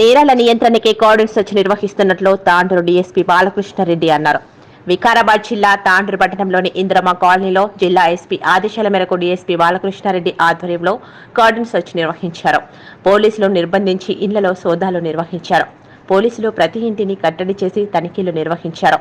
నేరాల నియంత్రణకి cordon search నిర్వహిస్తున్నట్లు Tandur DSP Balakrishna Reddy అన్నారు. వికారాబాద్ జిల్లా తాండూరు పట్టణంలోని ఇంద్రమ కాలనీలో జిల్లా ఎస్పీ ఆదేశాల మేరకు డీఎస్పీ బాలకృష్ణారెడ్డి ఆధ్వర్యంలో కార్డన్ సెర్చ్ నిర్వహించారు. పోలీసులు నిర్బంధించి ఇళ్ళలో సోదాలు నిర్వహించారు. పోలీసులు ప్రతి ఇంటిని కట్టడి చేసి తనిఖీలు నిర్వహించారు.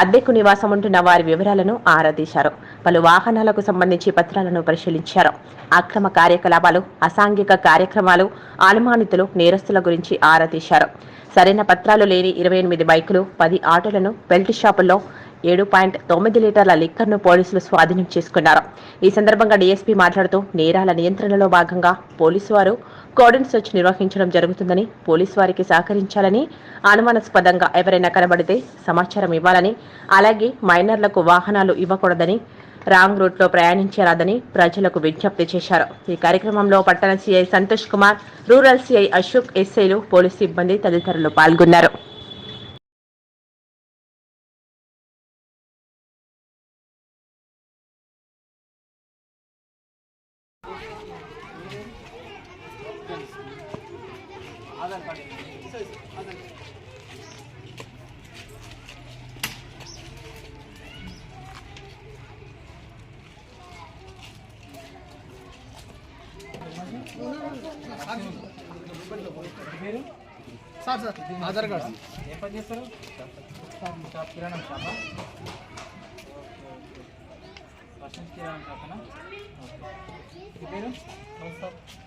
అద్దెకు నివాసం ఉంటున్న వారి వివరాలను ఆరా తీశారు పలు వాహనాలకు సంబంధించి పత్రాలను పరిశీలించారు. అక్రమ కార్యకలాపాలు అసాంఘిక కార్యక్రమాలు అనుమానితులు నేరస్తుల గురించి ఆరా తీశారు సరైన పత్రాలు లేని ఇరవై ఎనిమిది బైకులు పది ఆటోలను బెల్ట్ షాపుల్లో ఏడు పాయింట్ తొమ్మిది లీటర్ల లిక్కర్ను పోలీసులు స్వాధీనం చేసుకున్నారు. ఈ సందర్భంగా డీఎస్పీ మాట్లాడుతూ నేరాల నియంత్రణలో భాగంగా పోలీసు వారు కోడన్ సెర్చ్ నిర్వహించడం జరుగుతుందని పోలీసు వారికి సహకరించాలని అనుమానాస్పదంగా ఎవరైనా కనబడితే సమాచారం ఇవ్వాలని అలాగే మైనర్లకు వాహనాలు ఇవ్వకూడదని రాంగ్ రూట్లో ప్రయాణించరాదని ప్రజలకు విజ్ఞప్తి చేశారు. ఈ కార్యక్రమంలో పట్టణ CI Santosh Kumar rural CI Ashok ఎస్ఐలు పోలీసు సిబ్బంది తదితరులు పాల్గొన్నారు. Sir sir Aadhaar card. ఏ పని చేస్తారు? కిరాణా షాపా? ఫస్ట్ కిరాణా షాపనా మీ పేరు?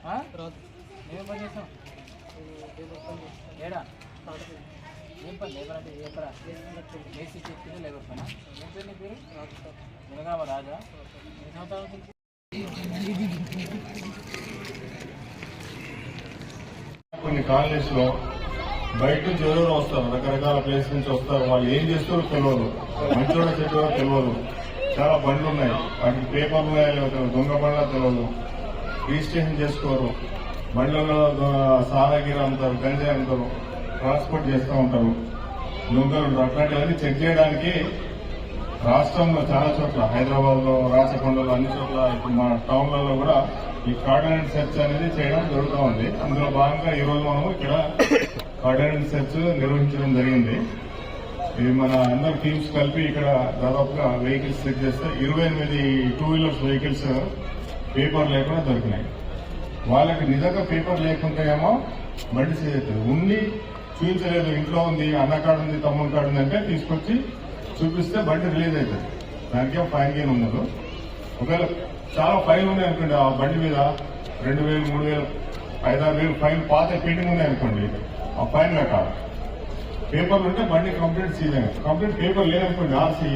ఆ? నువ్వేం పని చేస్తావు ఏడా? ఏం పని? లేబర్ అంటే ఏ పరా? ఏసీ చెప్పింది లేబర్ పనా? ఏం పేరు నీ పేరు? మునగామ రాజా? ఎన్ని సంవత్సరాల నుంచి? కొన్ని కాలనీస్లో బయట నుంచి ఎవరెవరు వస్తారు రకరకాల ప్లేస్ నుంచి వస్తారు. వాళ్ళు ఏం చేస్తారో తెలియదు. మంచోడ చెట్టో తెలియదు. చాలా బండ్లు ఉన్నాయి వాటికి పేపర్లు దొంగ బండ్లా తెలవదు రిజిస్ట్రేషన్ చేసుకోరు. బండ్లలో సారాగిరి అమ్ముతారు గంజాయి అమ్ముతారు ట్రాన్స్పోర్ట్ చేస్తూ ఉంటారు. దొంగలు అట్లాంటివన్నీ చెక్ చేయడానికి రాష్ట్రంలో చాలా చోట్ల హైదరాబాద్లో రాచకొండలో అన్ని చోట్ల ఇప్పుడు మా టౌన్లలో కూడా ఈ కార్డినెంట్ సెర్చ్ అనేది చేయడం జరుగుతూ ఉంది. అందులో భాగంగా ఈ రోజు మనం ఇక్కడ కార్డినెంట్ సెర్చ్ నిర్వహించడం జరిగింది. ఇది మన అందరు టీమ్స్ కలిపి ఇక్కడ దాదాపుగా వెహికల్స్ చెక్ చేస్తే ఇరవై ఎనిమిది టూ వీలర్స్ వెహికల్స్ పేపర్ లేకుండా దొరికినాయి. వాళ్ళకి నిజంగా పేపర్ లేకుంటే ఏమో బండి చేయలేదు అవుతుంది ఉండి చూపించలేదు ఇంట్లో ఉంది అన్నకాడు ఉంది తమ్ముడు కాడు ఉంది అంటే తీసుకొచ్చి చూపిస్తే బండి రిలీజ్ అవుతుంది. దానికి ఫైన్ గేమ్ ఉండదు. ఒకవేళ చాలా ఫైన్ ఉన్నాయి అనుకోండి ఆ బండి మీద రెండు వేలు మూడు వేలు ఐదారు వేలు ఫైన్ పాత పెండింగ్ ఉన్నాయి అనుకోండి ఆ ఫైన్ కట్టాలి పేపర్ ఉంటే బండి కంప్లీట్ సీజన్ కంప్లీట్ పేపర్ లేదనుకోండి ఆర్సీ.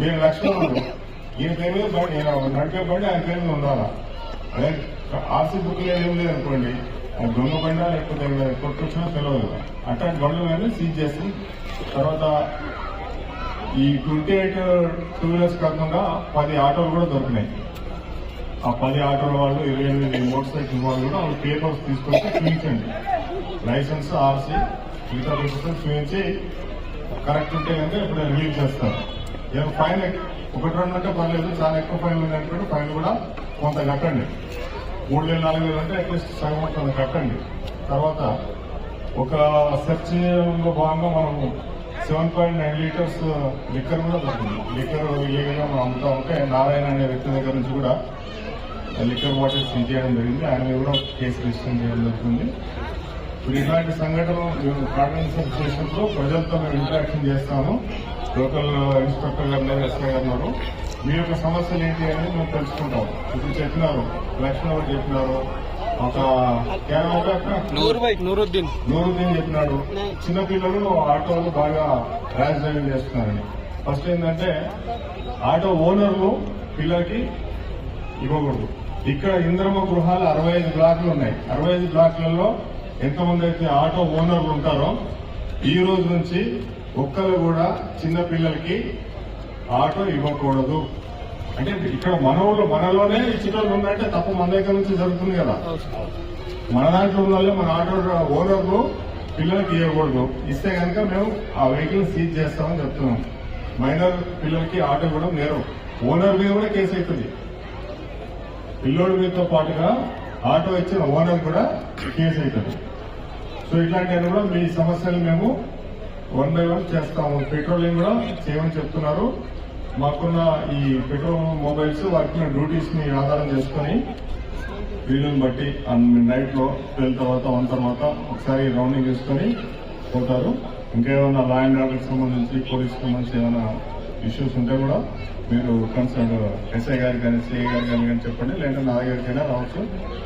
నేను లక్షలు ఈయన పేరు మీద బండి ఈయన నడిపే బండి ఆయన పేరు మీద ఉండాలా? అదే ఆర్సీ బుక్ లేదు లేదనుకోండి అది దొంగ బండా లేకపోతే కొట్టుకొచ్చినా తెలియదు అట్లాంటి బండ్లు కానీ సీజ్ చేసి తర్వాత ఈ ట్వంటీ ఎయిట్ టూ వీలర్స్ కాకుండా పది ఆటోలు కూడా దొరికినాయి. ఆ పది ఆటోల వాళ్ళు ఇరవై ఎనిమిది మోటార్ సైకిల్ వాళ్ళు కూడా వాళ్ళు పేపర్స్ తీసుకొచ్చి చూపించండి. లైసెన్స్ ఆర్సీ మిగతా పేపర్స్ చూపించి కరెక్ట్ ఉంటే కనుక ఇప్పుడు రిలీజ్ చేస్తారు ఏదో ఫైన్ ఒకటి రెండు అంటే పర్లేదు చాలా ఎక్కువ ఫైన్ ఉంది ఫైన్ కూడా కొంత కట్టండి. మూడు వేలు నాలుగు వేలు అంటే అట్లీస్ట్ సగం కొంత కట్టండి. తర్వాత ఒక సెర్చ్లో భాగంగా మనం seven point nine litres liquor కూడా దొరికింది లిక్కర్ ఇల్లీగల్ మనం అమ్ముతా ఉంటే నారాయణ అనే వ్యక్తి దగ్గర నుంచి కూడా లిక్కర్ బాటిల్స్ సీజ్ చేయడం జరిగింది. ఆయన మీద కూడా కేసు రిజిస్టర్ చేయడం జరుగుతుంది. ఇలాంటి సంఘటనలు కాన్ఫరెన్స్ చేసినప్పుడు ప్రజలతో మేము ఇంటరాక్షన్ చేస్తాము. లోకల్ ఇన్స్పెక్టర్ గారు ఎస్ఐ గారు ఉన్నారు. మీ యొక్క సమస్యలు ఏంటి అనేది మేము తెలుసుకుంటాం ఇప్పుడు చెప్పినారు లక్ష్మణ్ గారు చెప్పినారు? ఒక నూరుద్దీన్. నూరుద్దీన్ చెప్పినాడు. చిన్నపిల్లలు ఆటోలు బాగా ర్యాష్ డ్రైవింగ్ చేస్తున్నారని. ఫస్ట్ ఏంటంటే ఆటో ఓనర్లు పిల్లలకి ఇవ్వకూడదు. ఇక్కడ ఇంద్రమ గృహాలు అరవై ఐదు బ్లాక్లు ఉన్నాయి. అరవై ఐదు బ్లాక్లలో ఎంతమంది అయితే ఆటో ఓనర్లు ఉంటారో ఈ రోజు నుంచి ఒక్కరు కూడా చిన్నపిల్లలకి ఆటో ఇవ్వకూడదు. అంటే ఇక్కడ మన ఊళ్ళో ఈ ఇచ్చేటోళ్ళు ఉన్నాయంటే తప్పు మన దగ్గర నుంచి జరుగుతుంది కదా. మన దాంట్లో ఉన్న వాళ్ళే మన ఆటో ఓనర్లు పిల్లలకి ఇవ్వకూడదు. ఇస్తే కనుక మేము ఆ వెహికల్ సీజ్ చేస్తామని చెప్తున్నాం. మైనర్ పిల్లలకి ఆటో ఇవ్వడం నేరం. ఓనర్ మీద కూడా కేసు అవుతుంది. పిల్లోడి మీదతో పాటుగా ఆటో ఇచ్చిన ఓనర్ కూడా కేసు అవుతుంది. సో ఇట్లాంటివన్నీ కూడా మీ సమస్యలు మేము వన్ బై వన్ చేస్తాము. పెట్రోలింగ్ కూడా చేయమని చెప్తున్నారు. మాకున్న ఈ పెట్రోల్ మొబైల్స్ వారికి డ్యూటీస్ని ఆధారం చేసుకొని వీలుని బట్టి నైట్లో ట్వెల్వ్ తర్వాత వన్ తర్వాత ఒకసారి రౌండింగ్ చేసుకుని పోతారు. ఇంకేమైనా లా అండ్ ఆర్డర్ సంబంధించి పోలీస్ సంబంధించి ఏమైనా ఇష్యూస్ ఉంటే కూడా మీరు కన్సర్న్ ఎస్ఐ గారికి కానీ సిఐ గారికి కానీ కానీ చెప్పండి. లేదంటే నా దగ్గరికైనా రావచ్చు.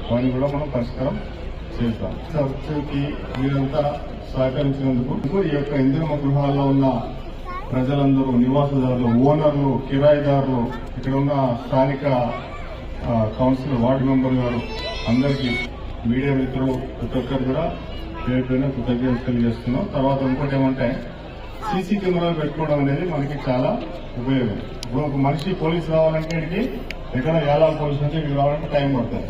అవన్నీ కూడా మనం పరిష్కారం చేస్తాం చర్చకి మీరంతా సహకరించినందుకు ఈ యొక్క ఇందిరమ గృహాల్లో ఉన్న ప్రజలందరూ నివాసదారులు ఓనర్లు కిరాయిదారులు ఇక్కడ ఉన్న స్థానిక కౌన్సిల్ వార్డు మెంబర్ గారు అందరికీ మీడియా మిత్రులు ప్రతి ఒక్కరు కూడా పేరుపైన కృతజ్ఞత తెలియజేస్తున్నాం. తర్వాత ఇంకోటి ఏమంటే సీసీ కెమెరాలు పెట్టుకోవడం అనేది మనకి చాలా ఉపయోగం. ఇప్పుడు ఒక మనిషి పోలీస్ రావాలంటే ఎక్కడ ఏలాల పోలీస్ అంటే రావాలంటే టైం పడుతుంది.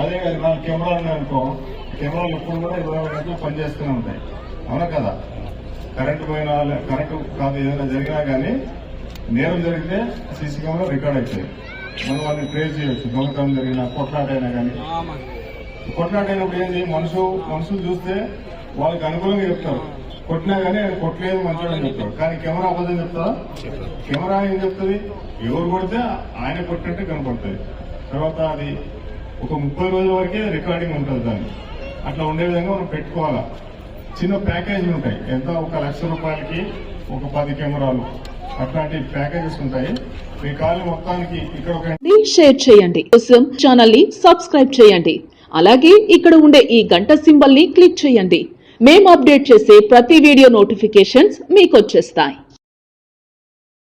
అదే కాదు మన కెమెరాలు ఉన్నాయనుకో కెమెరాలు ఎప్పుడు కూడా ఇరవై నాలుగు గంటలు పనిచేస్తూనే ఉంటాయి. అవునా కదా? కరెంటు పోయిన కరెంటు కాదు ఏదైనా జరిగినా కానీ నేరం జరిగితే సీసీ కెమెరా రికార్డ్ అవుతాయి మనం వాళ్ళని ట్రేస్ చేయొచ్చు. దొంగతనం జరిగినా కొట్లాట అయినా కానీ. కొట్లాట అయినప్పుడు ఏంది? మనుషు మనుషులు చూస్తే వాళ్ళకి అనుకూలంగా చెప్తారు. కొట్టినా కానీ ఆయన కొట్టలేదు మంచోడని చెప్తారు. కానీ కెమెరా అబద్ధం చెప్తారా కెమెరా ఏం చెప్తుంది? ఎవరు కొడితే ఆయన కొట్టినట్టే కనపడుతుంది. తర్వాత అది ఒక ముప్పై రోజుల వరకే రికార్డింగ్ ఉంటుంది దాన్ని అట్లా ఉండే విధంగా మనం పెట్టుకోవాలా. చిన్న ప్యాకేజీలు ఉంటాయి. ఎంత? ఒక లక్ష రూపాయలకి ఒక పది కెమెరాలు. అట్లాంటి ప్యాకేజెస్ ఉంటాయి. మీ కాలు మొత్తానికి ఇక్కడ ఒక షేర్ చేయండి. కోసం ఛానల్ని సబ్స్క్రైబ్ చేయండి. అలాగే ఇక్కడ ఉండే ఈ గంట సింబల్ని క్లిక్ చేయండి. మేము అప్డేట్ చేసే ప్రతి వీడియో నోటిఫికేషన్స్ మీకు వచ్చేస్తాయి.